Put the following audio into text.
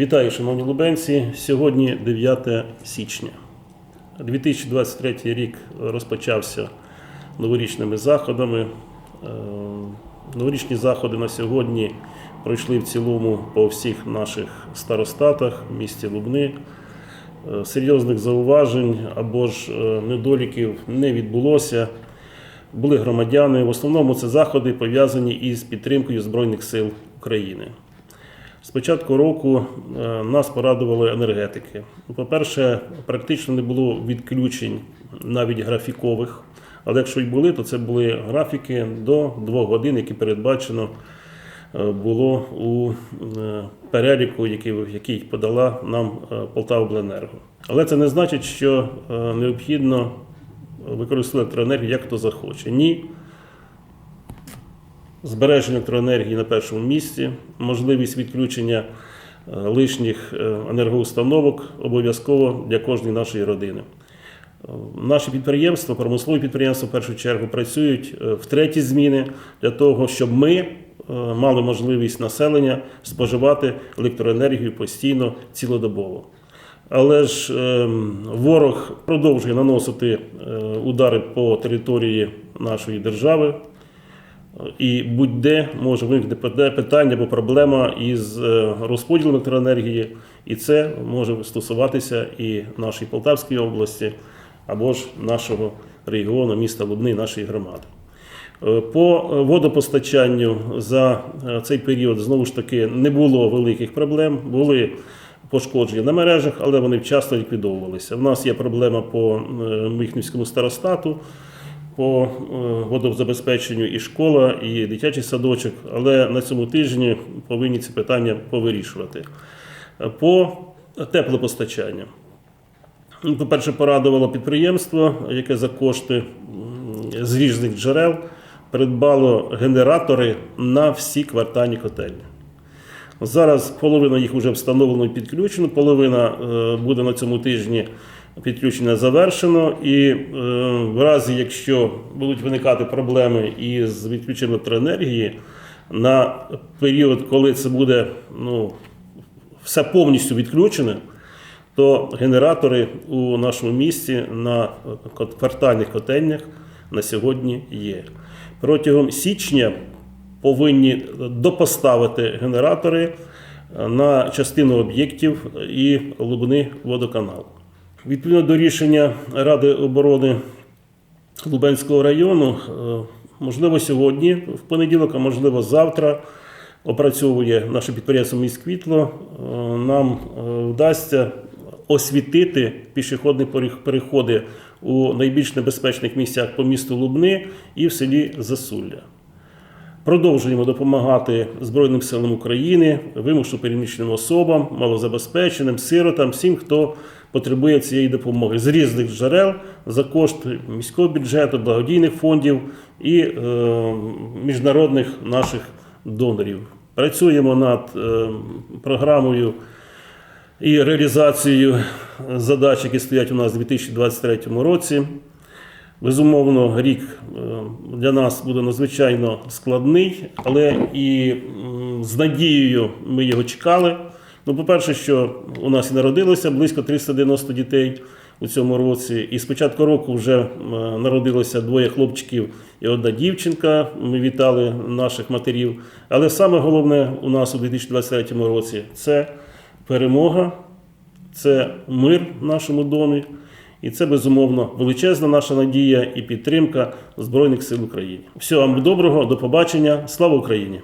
Вітаю, шановні лубенці. Сьогодні 9 січня. 2023 рік розпочався новорічними заходами. Е, Новорічні заходи на сьогодні пройшли в цілому по всіх наших старостатах місті Лубни. Е, Серйозних зауважень або ж е, недоліків не відбулося. Були громадяни. В основному це заходи пов'язані із підтримкою Збройних сил України. З початку року е, нас порадували енергетики. По-перше, практично не було відключень навіть графікових. Але якщо й були, то це були графіки до 2 годин, які передбачено е, було у е, переліку, який, подала нам Полтавобленерго. Але це не значить, що необхідно використовувати електроенергію як хто захоче. Ні. Збереження електроенергії на першому місці, можливість відключення е, лишніх е, енергоустановок обов'язково для кожної нашої родини. Е, Наші підприємства, промислові підприємства в першу чергу працюють в треті зміни для того, щоб ми мали можливість населення споживати електроенергію постійно цілодобово. Але ж е, ворог продовжує наносити удари по території нашої держави. І будь-де може виникнути питання або проблема із е, розподілом електроенергії, і це може стосуватися і нашої Полтавської області, або ж нашого регіону, міста Лубни, нашої громади. Е, По водопостачанню за е, цей період знову ж таки не було великих проблем. Були пошкодження на мережах, але вони вчасно ліквідовувалися. У нас є проблема по Михнівському старостату по е, водозабезпеченню і школа, і дитячий садочок, але на цьому тижні повинні ці питання повирішувати. По теплопостачанню. Ну, По-перше, порадувало підприємство, яке за кошти з різних джерел придбало генератори на всі квартальні котельні. Зараз половина їх вже встановлено і підключено, половина е, буде на цьому тижні підключення завершено. І е, в разі, якщо будуть виникати проблеми із відключенням електроенергії, на період, коли це буде ну, все повністю відключене, то генератори у нашому місті на квартальних котельнях на сьогодні є. Протягом січня повинні допоставити генератори на частину об'єктів і Лубни водоканал. Відповідно до рішення Ради оборони Лубенського району, е, можливо, сьогодні, в понеділок, а можливо, завтра опрацьовує наше підприємство «Міськвітло», е, Нам е, вдасться освітити пішохідні переходи у найбільш небезпечних місцях по місту Лубни і в селі Засулля. Продовжуємо допомагати Збройним силам України, вимушено переміщеним особам, малозабезпеченим, сиротам, всім, хто потребує цієї допомоги з різних джерел за кошти міського бюджету, благодійних фондів і е, міжнародних наших донорів. Працюємо над е, програмою і реалізацією задач, які стоять у нас у 2023 році. Безумовно, рік е, для нас буде надзвичайно складний, але і з надією ми його чекали. Ну, по-перше, що у нас і народилося близько 390 дітей у цьому році. І з початку року вже народилося двоє хлопчиків і одна дівчинка. Ми вітали наших матерів. Але саме головне у нас у 2023 році це перемога, це мир в нашому домі. І це безумовно величезна наша надія і підтримка Збройних сил України. Всього вам доброго, до побачення. Слава Україні!